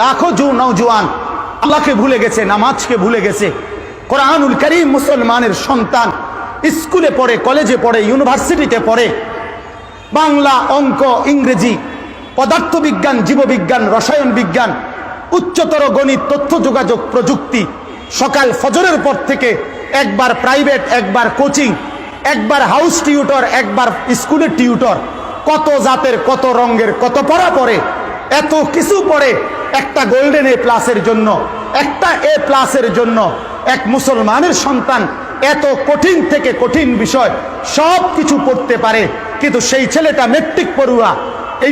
লাখো জু নৌজওয়ান আল্লাহকে ভুলে গেছে, নামাজকে ভুলে গেছে। কোরআনুল করিম মুসলমানের সন্তান, স্কুলে পড়ে, কলেজে পড়ে, ইউনিভার্সিটিতে পড়ে। বাংলা, অঙ্ক, ইংরেজি, পদার্থবিজ্ঞান, জীববিজ্ঞান, রসায়ন বিজ্ঞান, উচ্চতর গণিত, তথ্য যোগাযোগ প্রযুক্তি, সকাল ফজরের পর থেকে একবার প্রাইভেট, একবার কোচিং, একবার হাউস টিউটর, একবার স্কুলের টিউটর। কত জাতের, কত রঙের, কত পড়া পড়ে এত কিছু পরে একটা গোল্ডেন এ প্লাসের জন্য, একটা এ প্লাসের জন্য এক মুসলমানের সন্তান এত কঠিন থেকে কঠিন বিষয় সব কিছু পড়তে পারে। কিন্তু সেই ছেলেটা মেট্রিক পড়ুয়া,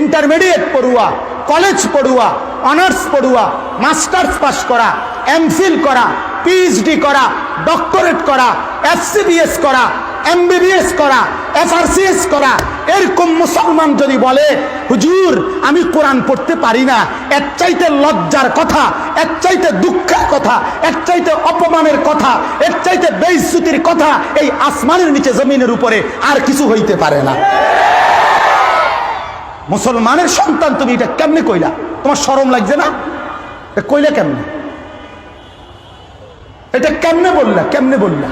ইন্টারমিডিয়েট পড়ুয়া, কলেজ পড়ুয়া, অনার্স পড়ুয়া, মাস্টার্স পাস করা এমফিল করা পিএইচডি করা, ডক্টরেট করা এফসিবিএস করা এমবিবিএস করা এফআরসিএস করা এরকম মুসলমান যদি বলে, হুজুর, আমি কোরআন পড়তে পারি না এক চাইতে লজ্জার কথা এক চাইতে দুঃখের কথা এক চাইতে অপমানের কথা এক চাইতে বেইজ্জতির কথা, এই আসমানের নিচে জমিনের উপরে আর কিছু হইতে পারে না। মুসলমানের সন্তান তুমি এটা কেমনে কইলা? তোমার শরম লাগছে না? কইলা কেমনে? এটা কেমনে বললা? কেমনে বললা?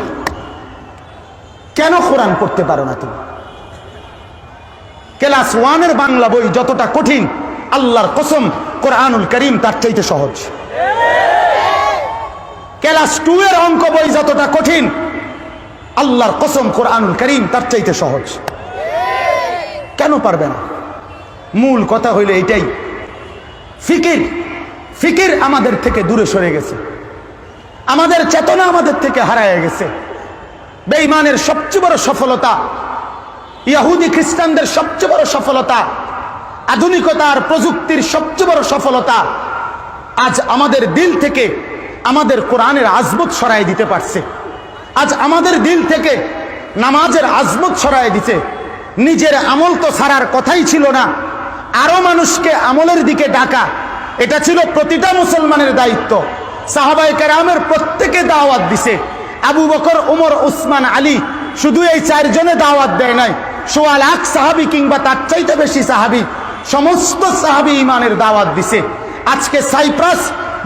কেন কোরআন পড়তে পারো না তুমি? ক্লাস ওয়ানের বাংলা বই যতটা কঠিন, আল্লাহর কসম, কোরআনুল করিম তার চাইতে সহজ। ক্লাস টু এর অঙ্ক বই যতটা কঠিন, আল্লাহর কসম, কোরআনুল করিম তার চাইতে সহজ। কেন পারবে না? মূল কথা হইলে এটাই ফিকির ফিকির আমাদের থেকে দূরে সরে গেছে। আমাদের চেতনা আমাদের থেকে হারায় গেছে। বেঈমানের সবচেয়ে বড় সফলতা ইয়াহুদি খ্রিস্টানদের সবচেয়ে বড় সফলতা, আধুনিকতা আর প্রযুক্তির সবচেয়ে বড় সফলতা আজ আমাদের দিল থেকে আমাদের কোরআনের আজমত সরাই দিতে পারছে। আজ আমাদের দিল থেকে নামাজের আজমত সরাই দিতে নিজের আমল তো ছাড়ার কথাই ছিল না। আরও মানুষকে আমলের দিকে ডাকা, এটা ছিল প্রতিটা মুসলমানের দায়িত্ব। সাহাবাই কেরামের প্রত্যেকে দাওয়াত দিছে। আবু বকর, উমর, উসমান, আলী, শুধু এই চারজনে দাওয়াত দেয় নাই। সোয়া লাখ সাহাবি কিংবা তার চাইতে বেশি সাহাবি, সমস্ত সাহাবি ইমানের দাওয়াত দিছে। আজকে সাইপ্রাস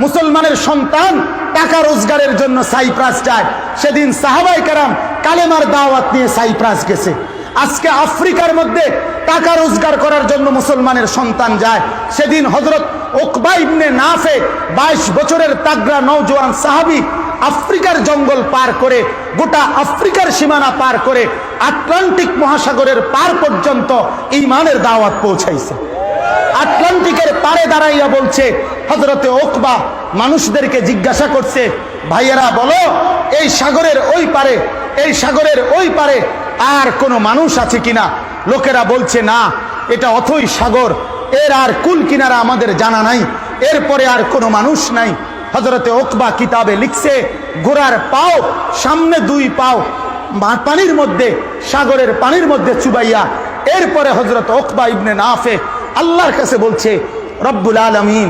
মুসলমানের সন্তান টাকা রোজগারের জন্য সাইপ্রাস যায়। সেদিন সাহাবাই কারাম কালেমার দাওয়াত নিয়ে সাইপ্রাস গেছে। আজকে আফ্রিকার মধ্যে টাকা রোজগার করার জন্য মুসলমানের সন্তান যায়। সেদিন হজরত ওকবা ইবনে নাফে বাইশ বছরের তাগরা নৌজওয়ান সাহাবি আফ্রিকার জঙ্গল পার করে, গোটা আফ্রিকার সীমানা পার করে, আটলান্টিক মহাসাগরের পার পর্যন্ত ইমানের দাওয়াত পৌঁছাইছে। আটলান্টিকের পারে দাঁড়াইয়া বলছে হজরতে ওকবা মানুষদেরকে জিজ্ঞাসা করছে, ভাইয়েরা, বলো, এই সাগরের ওই পারে এই সাগরের ওই পারে আর কোনো মানুষ আছে কিনা? লোকেরা বলছে, না, এটা অথই সাগর, এর আর কুল কিনারা আমাদের জানা নাই, এরপরে আর কোনো মানুষ নাই। হজরতে ওকবা কিতাবে লিখছে, গোড়ার পাও, সামনে দুই পাও পানির মধ্যে, সাগরের পানির মধ্যে চুবাইয়া, এরপরে হজরত ওকবা ইবনে নাফে আল্লাহর কাছে বলছে, রব্বুল আলমিন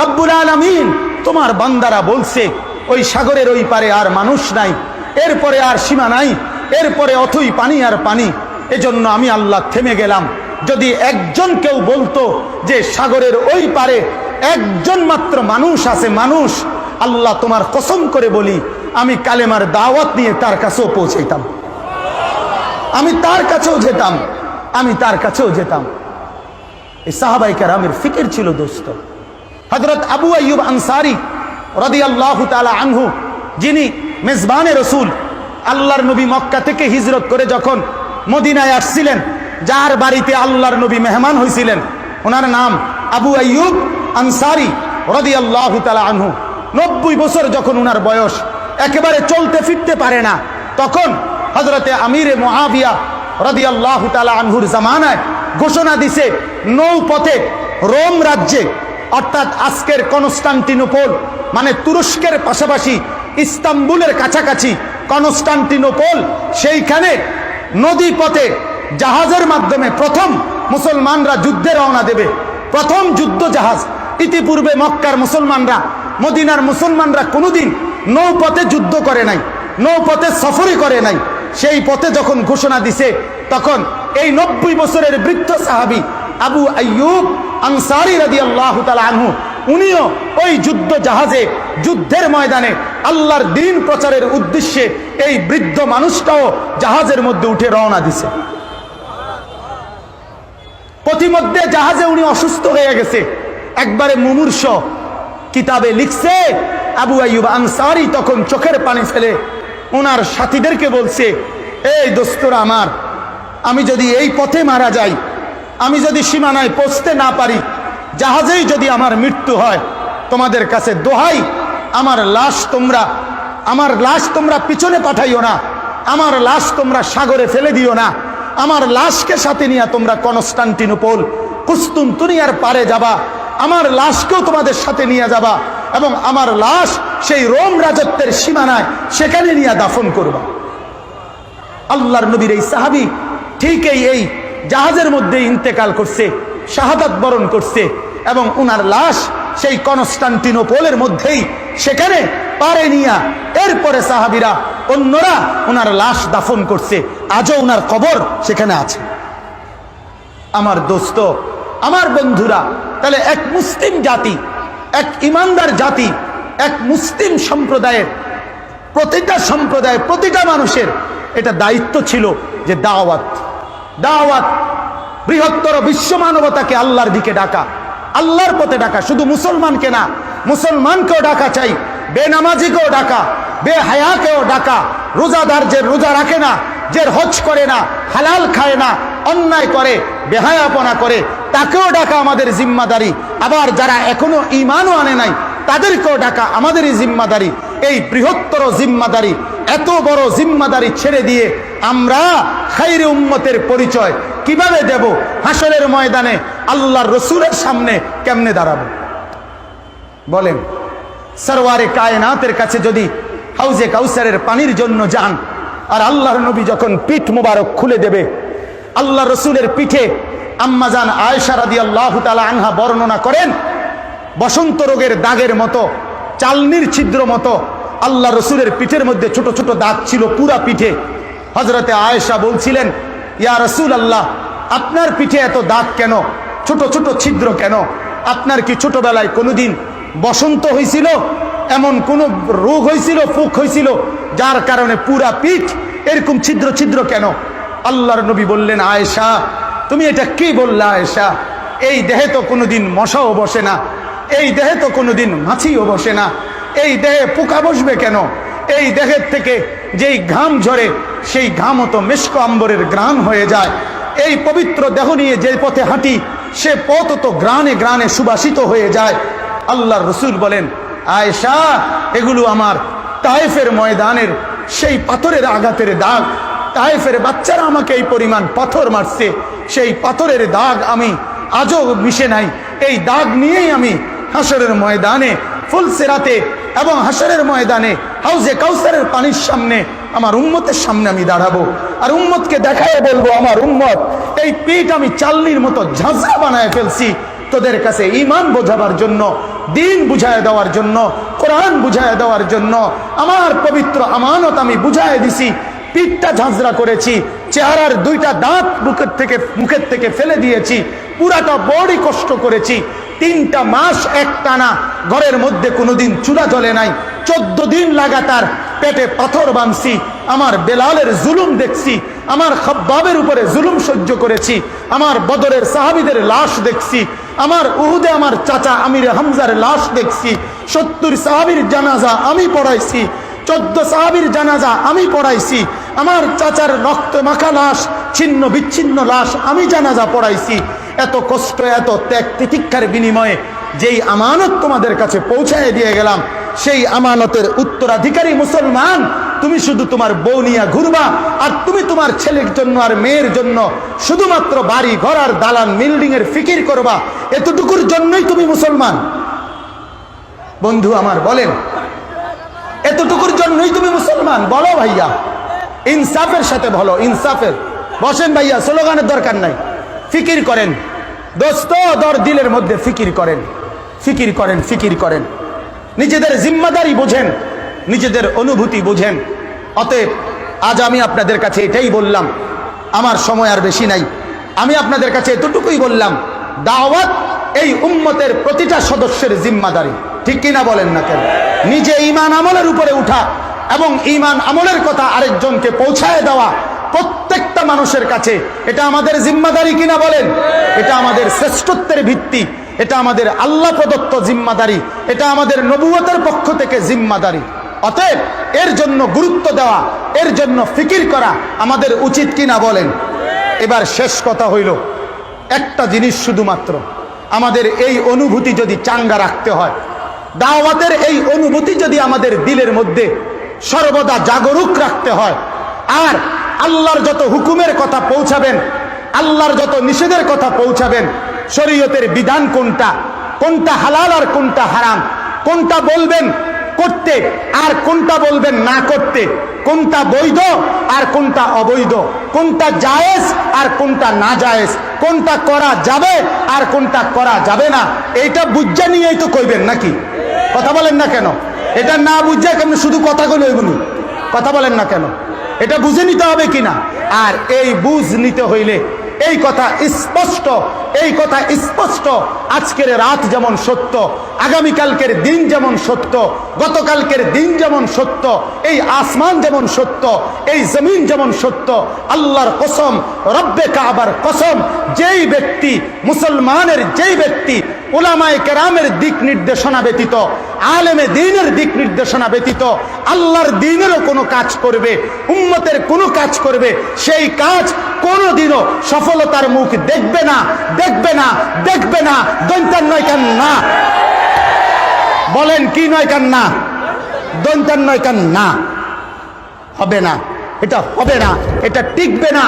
রব্বুল আলমিন, তোমার বান্দারা বলছে, ওই সাগরের ওই পারে আর মানুষ নাই, এরপরে আর সীমা নাই, এরপরে অথই পানি আর পানি, এজন্য আমি আল্লাহ থেমে গেলাম। যদি একজন কেউ বলতো যে সাগরের ওই পারে একজন মাত্র মানুষ আছে, মানুষ। আল্লাহ তোমার কসম করে বলি, আমি কালেমার দাওয়াত নিয়ে তার কাছেও পৌঁছাইতাম। আমি তার কাছেও যেতাম, আমি তার কাছেও যেতাম। এই সাহাবাই কারামের ফিকির ছিল দোস্ত। হজরত আবু আইয়ুব আনসারি রদি আল্লাহ আনহু, যিনি মেজবানে রসুল, আল্লাহর নবী মক্কা থেকে হিজরত করে যখন মদিনায় আসছিলেন, যার বাড়িতে আল্লাহর নবী মেহমান হয়েছিলেন ওনার নাম আবু আইয়ুব আনসারি রদি আল্লাহ আনহু। নব্বই বছর যখন উনার বয়স, একেবারে চলতে ফিরতে পারে না, তখন হজরতে আমিরে মহাবিয়া রদি আল্লাহ আনহুর জামানায় ঘোষণা দিছে, নৌপথে রোম রাজ্যে, অর্থাৎ আজকের কনস্টান্টিনোপোল মানে তুরস্কের পাশাপাশি ইস্তাম্বুলের কাছাকাছি কনস্টান্টিনোপল, সেইখানে নদী পথে জাহাজের মাধ্যমে প্রথম মুসলমানরা যুদ্ধে রওনা দেবে। প্রথম যুদ্ধ জাহাজ ইতিপূর্বে মক্কার মুসলমানরা, মদিনার মুসলমানরা কোনোদিন নৌপথে যুদ্ধ করে নাই, নৌপথে সফরই করে নাই। সেই পথে যখন ঘোষণা দিছে, তখন এই নব্বই বছরের বৃদ্ধ সাহাবি আবু আইয়ুব আনসারি রাদি আল্লাহ আনহু, উনিও ওই যুদ্ধ জাহাজে, যুদ্ধের ময়দানে আল্লাহর দিন প্রচারের উদ্দেশ্যে এই বৃদ্ধ মানুষটাও জাহাজের মধ্যে উঠে রওনা দিছে। পথিমধ্যে জাহাজে উনি অসুস্থ হয়ে গেছে। একবারে মুমূর্ষ কিতাবে লিখছে, আবু আইয়ুব আনসারি তখন চোখের পানি ফেলে ওনার সাথীদেরকে বলছে, এই দোস্তরা আমার, আমি যদি এই পথে মারা যাই, আমি যদি সীমানায় পৌঁছতে না পারি, জাহাজেই যদি আমার মৃত্যু হয়, তোমাদের কাছে দোহাই, আমার লাশ তোমরা, আমার লাশ তোমরা পিছনে পাঠাইও না, আমার লাশ তোমরা সাগরে ফেলে দিও না, আমার লাশকে সাথে নিয়ে তোমরা কনস্টান্টিনোপোল কনস্টান্টিনোপল কুস্তুনতুনিয়ার পারে যাবা আমার লাশকেও তোমাদের সাথে নিয়ে যাবা এবং আমার লাশ সেই রোম রাজত্বের সীমানায় সেখানে নিয়ে দাফন করবা। আল্লাহর নবীর এই সাহাবি ঠিক এই এই জাহাজের মধ্যে ইন্তেকাল করছে, শাহাদাত বরণ করছে এবং উনার লাশ সেই কনস্টান্টিনোপোলের মধ্যেই সেখানে পারে নিয়া এরপরে সাহাবিরা, অন্যরা ওনার লাশ দাফন করছে। আজও ওনার কবর সেখানে আছে। আমার দোস্ত আমার বন্ধুরা, তাহলে এক মুসলিম জাতি, এক ইমানদার জাতি, এক মুসলিম সম্প্রদায়ের, প্রতিটা সম্প্রদায় প্রতিটা মানুষের এটা দায়িত্ব ছিল যে দাওয়াত। দাওয়াত বৃহত্তর বিশ্ব মানবতাকে আল্লাহর দিকে ডাকা, আল্লাহর পথে ডাকা, শুধু মুসলমানকে না, মুসলমানকেও ডাকা চাই, বেনামাজিকেও ডাকা, বেহায়াকেও ডাকা, রোজাদার যে রোজা রাখে না, যে হজ করে না, হালাল খায় না, অন্যায় করে, বেহায়াপনা করে তাকেও ডাকা আমাদের জিম্মাদারি। আবার যারা এখনও ইমানও আনে নাই, তাদেরকেও ডাকা আমাদেরই জিম্মাদারি। এই বৃহত্তর জিম্মাদারি, এত বড় জিম্মাদারি ছেড়ে দিয়ে আমরা খাইরে উম্মতের পরিচয় কীভাবে দেব? হাসরের ময়দানে আল্লাহর রসুলের সামনে কেমনে দাঁড়াবো? বলেন সরওয়ারে কায়নাতের কাছে যদি হাউজে কাউসারের পানির জন্য যান, আর আল্লাহর নবী যখন পিঠ মুবারক খুলে দেবে আল্লাহ রসুলের পিঠে আম্মাজান আয়েশা রাদি আল্লাহ তালা আনহা বর্ণনা করেন, বসন্ত রোগের দাগের মতো, চালনির ছিদ্র মতো, আল্লাহ রসুলের পিঠের মধ্যে ছোট ছোট দাগ ছিল পুরা পিঠে। হজরতে আয়েশা বলছিলেন, ইয়া রসুল আল্লাহ আপনার পিঠে এত দাগ কেন? ছোট ছোট ছিদ্র কেন? আপনার কি ছোটবেলায় কোনোদিন বসন্ত হয়েছিল এমন কোন রোগ হয়েছিল ফুক হয়েছিল যার কারণে পুরা পিঠ এরকম ছিদ্র ছিদ্র কেন? আল্লাহর নবী বললেন, আয়েশা তুমি এটা কি বললা, আয়েশা? এই দেহে তো কোনোদিন মশাও বসে না। এই দেহে তো কোনোদিন মাছিও বসে না। এই দেহে পোকা বসবে কেন? এই দেহের থেকে যেই ঘাম ঝরে, সেই ঘামও তো মেশক আম্বরের গ্রাণ হয়ে যায়। এই পবিত্র দেহ নিয়ে যে পথে হাঁটি, সে পথ তো গ্রানে গ্রানে সুবাসিত হয়ে যায়। আল্লাহর রসুল বলেন, আয়েশা, এগুলো আমার তায়েফের ময়দানের সেই পাথরের আঘাতের দাগ। তায়েফের বাচ্চারা আমাকে এই পরিমাণ পাথর মারছে, সেই পাথরের দাগ আমি আজও মিশে নাই। এই দাগ নিয়েই আমি হাসরের ময়দানে ফুলসেরাতে এবং হাসরের ময়দানে, হাউজে কাউসারের পানির সামনে, আমার উম্মতের সামনে আমি দাঁড়াবো। আর উম্মতকে দেখায় বলব, আমার উম্মত, এই পিঠ আমি চালনির মতো ঝাঁঝরা বানায় ফেলছি তোদের কাছে ইমান বোঝাবার জন্য, দিন বুঝায় দেওয়ার জন্য, কোরআন বুঝায় দেওয়ার জন্য, আমার পবিত্র আমানত আমি বুঝায় দিছি। পিঠটা ঝাঁঝরা করেছি, চেহারার দুইটা দাঁত মুখের থেকে মুখের থেকে ফেলে দিয়েছি, পুরাটা বড়ই কষ্ট করেছি, তিনটা মাস এক টানা ঘরের মধ্যে কোনোদিন চুলা জ্বলে নাই, চোদ্দ দিন লাগাতার পেটে পাথর বাঁধছি আমার বেলালের জুলুম দেখছি, আমার খব্বাবের উপরে জুলুম সহ্য করেছি, আমার বদরের সাহাবিদের লাশ দেখছি, আমার উহুদে আমার চাচা আমির হামজার লাশ দেখছি, সত্তর সাহাবির জানাজা আমি পড়াইছি, চোদ্দ সাহাবির জানাজা আমি পড়াইছি আমার চাচার রক্ত মাখা লাশ, ছিন্ন বিচ্ছিন্ন লাশ আমি জানাজা পড়াইছি। এত কষ্ট, এত ত্যাগ, তিতিক্ষার বিনিময়ে যেই আমানত তোমাদের কাছে পৌঁছায় দিয়ে গেলাম, সেই আমানতের উত্তরাধিকারী মুসলমান, তুমি শুধু তোমার বউ নিয়ে ঘুরবা, আর তুমি তোমার ছেলের জন্য আর মেয়ের জন্য শুধুমাত্র বাড়ি, ঘর আর দালান বিল্ডিং এর ফিকির করবা। এতটুকুর জন্যই তুমি মুসলমান। বন্ধু আমার, বলেন, এতটুকুর জন্যই তুমি মুসলমান। বলো ভাইয়া। ইনসাফের সাথে বলো, ইনসাফের। বসেন ভাইয়া, স্লোগানের দরকার নাই। ফিকির করেন। দোস্ত, দর দিলের মধ্যে ফিকির করেন। ফিকির করেন ফিকির করেন। নিজেদের জিম্মাদারি বোঝেন, নিজেদের অনুভূতি বোঝেন। অতএব, আজ আমি আপনাদের কাছে এটাই বললাম। আমার সময় আর বেশি নাই। আমি আপনাদের কাছে এতটুকুই বললাম, দাওয়াত এই উম্মতের প্রতিটা সদস্যের জিম্মাদারি। ঠিক কিনা বলেন না কেন? নিজে ইমান আমলের উপরে উঠা। এবং ইমান আমলের কথা আরেকজনকে পৌঁছায় দেওয়া প্রত্যেকটা মানুষের কাছে, এটা আমাদের জিম্মাদারি কিনা বলেন? এটা আমাদের শ্রেষ্ঠত্বের ভিত্তি, এটা আমাদের আল্লাহ প্রদত্ত জিম্মাদারি, এটা আমাদের নবুয়তের পক্ষ থেকে জিম্মাদারি। অতএব এর জন্য গুরুত্ব দেওয়া, এর জন্য ফিকির করা আমাদের উচিত কিনা বলেন? এবার শেষ কথা হইল, একটা জিনিস শুধুমাত্র, আমাদের এই অনুভূতি যদি চাঙ্গা রাখতে হয়, দাওয়াতের এই অনুভূতি যদি আমাদের দিলের মধ্যে সর্বদা জাগরুক রাখতে হয়। আর আল্লাহর যত হুকুমের কথা পৌঁছাবেন, আল্লাহর যত নিষেধের কথা পৌঁছাবেন, শরীয়তের বিধান কোনটা কোনটা হালাল আর কোনটা হারাম, কোনটা বলবেন করতে আর কোনটা বলবেন না করতে, কোনটা বৈধ আর কোনটা অবৈধ, কোনটা জায়েজ আর কোনটা না জায়েজ, কোনটা করা যাবে আর কোনটা করা যাবে না, এইটা বুঝা নিয়েই তো কইবেন নাকি? কথা বলেন না কেন? এটা না বুঝে কেমন শুধু কথাগুলো এগুলো কথা বলেন না কেন? এটা বুঝে নিতে হবে কিনা আর এই বুঝ নিতে হইলে এই কথা স্পষ্ট, এই কথা স্পষ্ট। আজকের রাত যেমন সত্য, আগামীকালকের দিন যেমন সত্য, গতকালকের দিন যেমন সত্য, এই আসমান যেমন সত্য, এই জমিন যেমন সত্য, আল্লাহর কসম, রব্বে কাবার কসম, যেই ব্যক্তি, মুসলমানের যেই ব্যক্তি ওলামায় কেরামের দিক নির্দেশনা ব্যতীত, আলেমে দিনের দিক নির্দেশনা ব্যতীত, আল্লাহর দিনেরও কোনো কাজ করবে, উম্মতের কোনো কাজ করবে, সেই কাজ কোনোদিনও সফলতার মুখ দেখবে না দেখবে না দেখবে না, দৈন্তার নয় কেন না বলেন কি নয় কেন না দৈন্তার নয় কেন না হবে না। এটা হবে না। এটা টিকবে না।